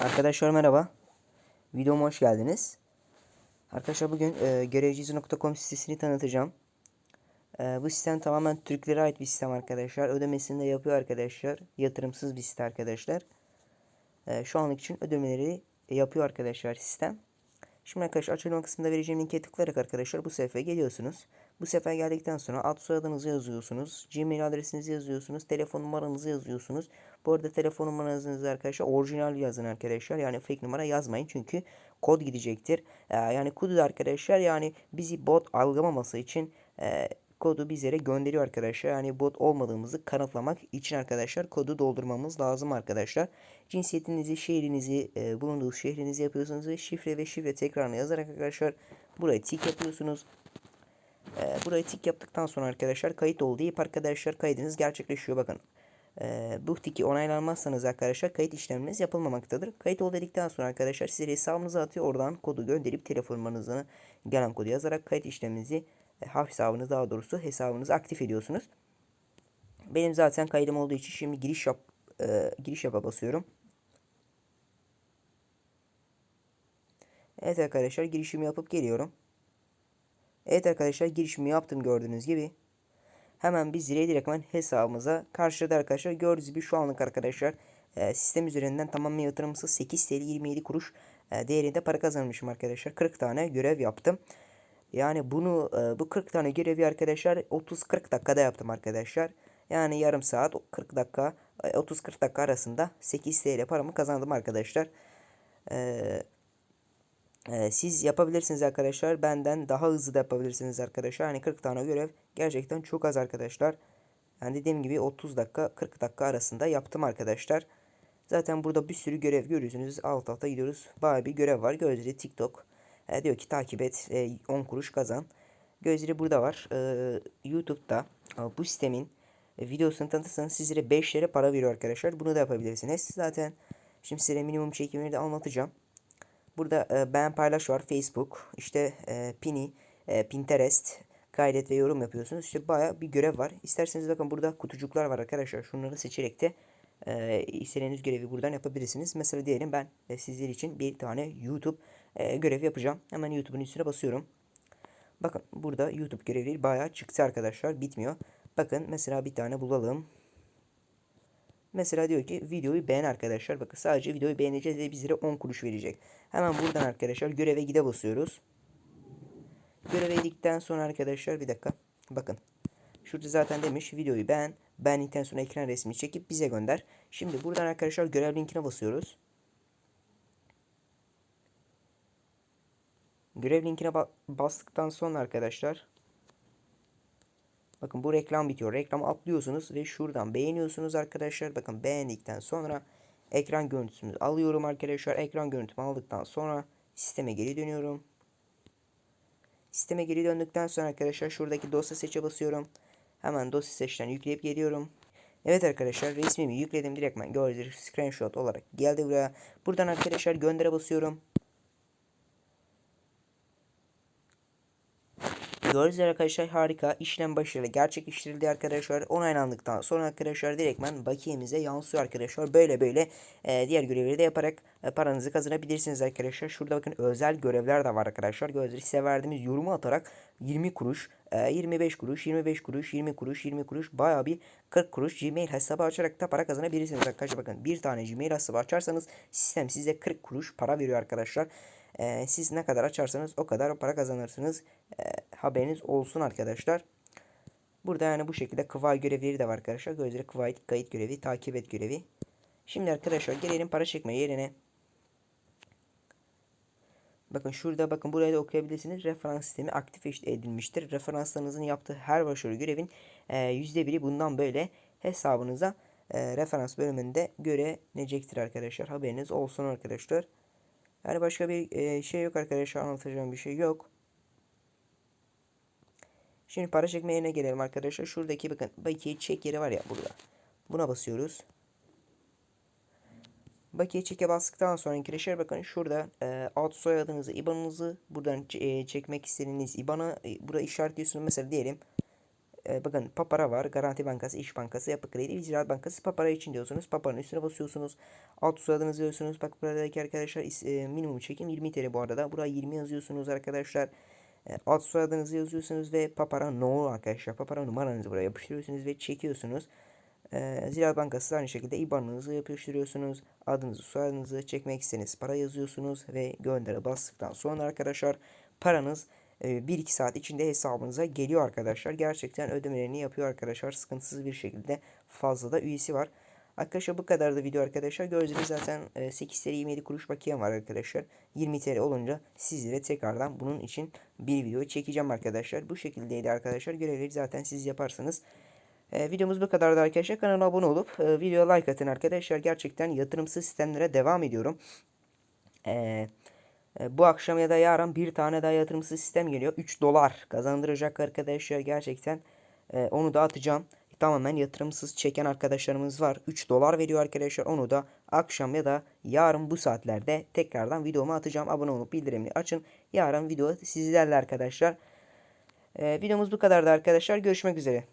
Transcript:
Arkadaşlar merhaba. Videoma hoş geldiniz. Arkadaşlar bugün e, görevcizi.com sitesini tanıtacağım. E, bu sistem tamamen Türklere ait bir sistem arkadaşlar. Ödemesini de yapıyor arkadaşlar. Yatırımsız bir site arkadaşlar. E, şu anlık için ödemeleri yapıyor arkadaşlar sistem. Şimdi arkadaşlar açıklama kısmında vereceğim linke tıklayarak arkadaşlar bu sayfaya geliyorsunuz. Bu sayfaya geldikten sonra ad soyadınızı yazıyorsunuz. Gmail adresinizi yazıyorsunuz. Telefon numaranızı yazıyorsunuz. Bu arada telefon numaranızı arkadaşlar orijinal yazın arkadaşlar. Yani fake numara yazmayın çünkü kod gidecektir. Ee, yani kodu da arkadaşlar yani bizi bot algılamaması için e, kodu bizlere gönderiyor arkadaşlar. Yani bot olmadığımızı kanıtlamak için arkadaşlar kodu doldurmamız lazım arkadaşlar. Cinsiyetinizi, şehrinizi, e, bulunduğu şehrinizi yapıyorsunuz ve şifre ve şifre tekrarını yazarak arkadaşlar buraya tik yapıyorsunuz. E, buraya tik yaptıktan sonra arkadaşlar kayıt oldu deyip arkadaşlar kaydınız gerçekleşiyor. Bakın e, bu tiki onaylanmazsanız arkadaşlar kayıt işleminiz yapılmamaktadır. Kayıt ol dedikten sonra arkadaşlar size hesabınıza atıyor. Oradan kodu gönderip telefon numaranızı gelen kodu yazarak kayıt işleminizi e, hesabınız daha doğrusu hesabınızı aktif ediyorsunuz. Benim zaten kaydım olduğu için şimdi giriş yap e, giriş yapa basıyorum. Evet arkadaşlar girişimi yapıp geliyorum. Evet arkadaşlar girişimi yaptım gördüğünüz gibi. Hemen biz zile direktmen hesabımıza karşıladı arkadaşlar. Gördüğünüz gibi şu anlık arkadaşlar e, sistem üzerinden tamamen yatırımsız 8 TL 27 kuruş e, değerinde para kazanmışım arkadaşlar. 40 tane görev yaptım. Yani bunu e, bu 40 tane görevi arkadaşlar 30-40 dakikada yaptım arkadaşlar. Yani yarım saat 40 dakika 30-40 dakika arasında 8 TL paramı kazandım arkadaşlar. Eee ee, siz yapabilirsiniz arkadaşlar. Benden daha hızlı da yapabilirsiniz arkadaşlar. Hani 40 tane görev gerçekten çok az arkadaşlar. Yani dediğim gibi 30 dakika 40 dakika arasında yaptım arkadaşlar. Zaten burada bir sürü görev görüyorsunuz. Alt alta gidiyoruz. Bayağı bir görev var. Gözleri TikTok. E, diyor ki takip et. E, 10 kuruş kazan. Gözleri burada var. E, YouTube'da e, bu sistemin e, videosunu tanıtırsanız sizlere 5 lira para veriyor arkadaşlar. Bunu da yapabilirsiniz. Zaten şimdi size minimum çekimleri de anlatacağım. Burada e, beğen paylaş var. Facebook, işte e, Pini, e, Pinterest, kaydet ve yorum yapıyorsunuz. İşte baya bir görev var. İsterseniz bakın burada kutucuklar var arkadaşlar. Şunları seçerek de e, istediğiniz görevi buradan yapabilirsiniz. Mesela diyelim ben e, sizler için bir tane YouTube e, görevi yapacağım. Hemen YouTube'un üstüne basıyorum. Bakın burada YouTube görevleri bayağı çıktı arkadaşlar. Bitmiyor. Bakın mesela bir tane bulalım. Mesela diyor ki videoyu beğen arkadaşlar. Bakın sadece videoyu beğeneceğiz ve bizlere 10 kuruş verecek. Hemen buradan arkadaşlar göreve gide basıyoruz. Göreve gittikten sonra arkadaşlar bir dakika. Bakın. Şurada zaten demiş videoyu beğen. Beğendikten sonra ekran resmi çekip bize gönder. Şimdi buradan arkadaşlar görev linkine basıyoruz. Görev linkine ba bastıktan sonra arkadaşlar Bakın bu reklam bitiyor. Reklamı atlıyorsunuz ve şuradan beğeniyorsunuz arkadaşlar. Bakın beğendikten sonra ekran görüntüsünü alıyorum arkadaşlar. Ekran görüntümü aldıktan sonra sisteme geri dönüyorum. Sisteme geri döndükten sonra arkadaşlar şuradaki dosya seçe basıyorum. Hemen dosya seçten yükleyip geliyorum. Evet arkadaşlar resmimi yükledim direktmen gördüğünüz screenshot olarak geldi buraya. Buradan arkadaşlar göndere basıyorum. Gördüğünüz arkadaşlar harika. işlem başarılı gerçekleştirildi arkadaşlar. Onaylandıktan sonra arkadaşlar direktmen bakiyemize yansıyor arkadaşlar. Böyle böyle e, diğer görevleri de yaparak e, paranızı kazanabilirsiniz arkadaşlar. Şurada bakın özel görevler de var arkadaşlar. Gözleri size verdiğimiz yorumu atarak 20 kuruş, e, 25 kuruş, 25 kuruş, 20 kuruş, 20 kuruş baya bir 40 kuruş Gmail hesabı açarak da para kazanabilirsiniz arkadaşlar. Bakın bir tane Gmail hesabı açarsanız sistem size 40 kuruş para veriyor arkadaşlar. E, siz ne kadar açarsanız o kadar para kazanırsınız. E, haberiniz olsun arkadaşlar. Burada yani bu şekilde kıvay görevleri de var arkadaşlar. Gözleri kıvay kayıt görevi, takip et görevi. Şimdi arkadaşlar gelelim para çekme yerine. Bakın şurada bakın buraya da okuyabilirsiniz. Referans sistemi aktif edilmiştir. Referanslarınızın yaptığı her başarı görevin %1'i bundan böyle hesabınıza e, referans bölümünde görenecektir arkadaşlar. Haberiniz olsun arkadaşlar. Yani başka bir e, şey yok arkadaşlar anlatacağım bir şey yok. Şimdi para çekme yerine gelelim arkadaşlar. Şuradaki bakın bakiye çek yeri var ya burada. Buna basıyoruz. Bakiye çeke bastıktan sonra arkadaşlar bakın şurada e, alt soyadınızı, IBAN'ınızı buradan e, çekmek istediğiniz IBAN'ı e, burada işaretliyorsunuz. Mesela diyelim e, bakın Papara var. Garanti Bankası, İş Bankası, Yapı Kredi, Ziraat Bankası. Papara için diyorsunuz. Papara'nın üstüne basıyorsunuz. Alt soyadınızı yazıyorsunuz. Bak buradaki arkadaşlar e, minimum çekim 20 TL bu arada. Buraya 20 yazıyorsunuz arkadaşlar. E, alt soyadınızı yazıyorsunuz ve Papara no arkadaşlar. Papara numaranızı buraya yapıştırıyorsunuz ve çekiyorsunuz. Ee, Ziraat Bankası aynı şekilde IBAN'ınızı yapıştırıyorsunuz. Adınızı, soyadınızı çekmek istediğiniz para yazıyorsunuz ve göndere bastıktan sonra arkadaşlar paranız 1-2 saat içinde hesabınıza geliyor arkadaşlar. Gerçekten ödemelerini yapıyor arkadaşlar. Sıkıntısız bir şekilde fazla da üyesi var. Arkadaşlar bu kadar da video arkadaşlar. Gördüğünüz zaten e, 8 TL 27 kuruş bakiyem var arkadaşlar. 20 TL olunca sizlere tekrardan bunun için bir video çekeceğim arkadaşlar. Bu şekildeydi arkadaşlar. Görevleri zaten siz yaparsınız. E, videomuz bu kadardı arkadaşlar. Kanala abone olup e, videoya like atın arkadaşlar. Gerçekten yatırımsız sistemlere devam ediyorum. E, e, bu akşam ya da yarın bir tane daha yatırımsız sistem geliyor. 3 dolar kazandıracak arkadaşlar gerçekten. E, onu da atacağım. Tamamen yatırımsız çeken arkadaşlarımız var. 3 dolar veriyor arkadaşlar. Onu da akşam ya da yarın bu saatlerde tekrardan videomu atacağım. Abone olup bildirimini açın. Yarın video sizlerle arkadaşlar. E, videomuz bu kadardı arkadaşlar. Görüşmek üzere.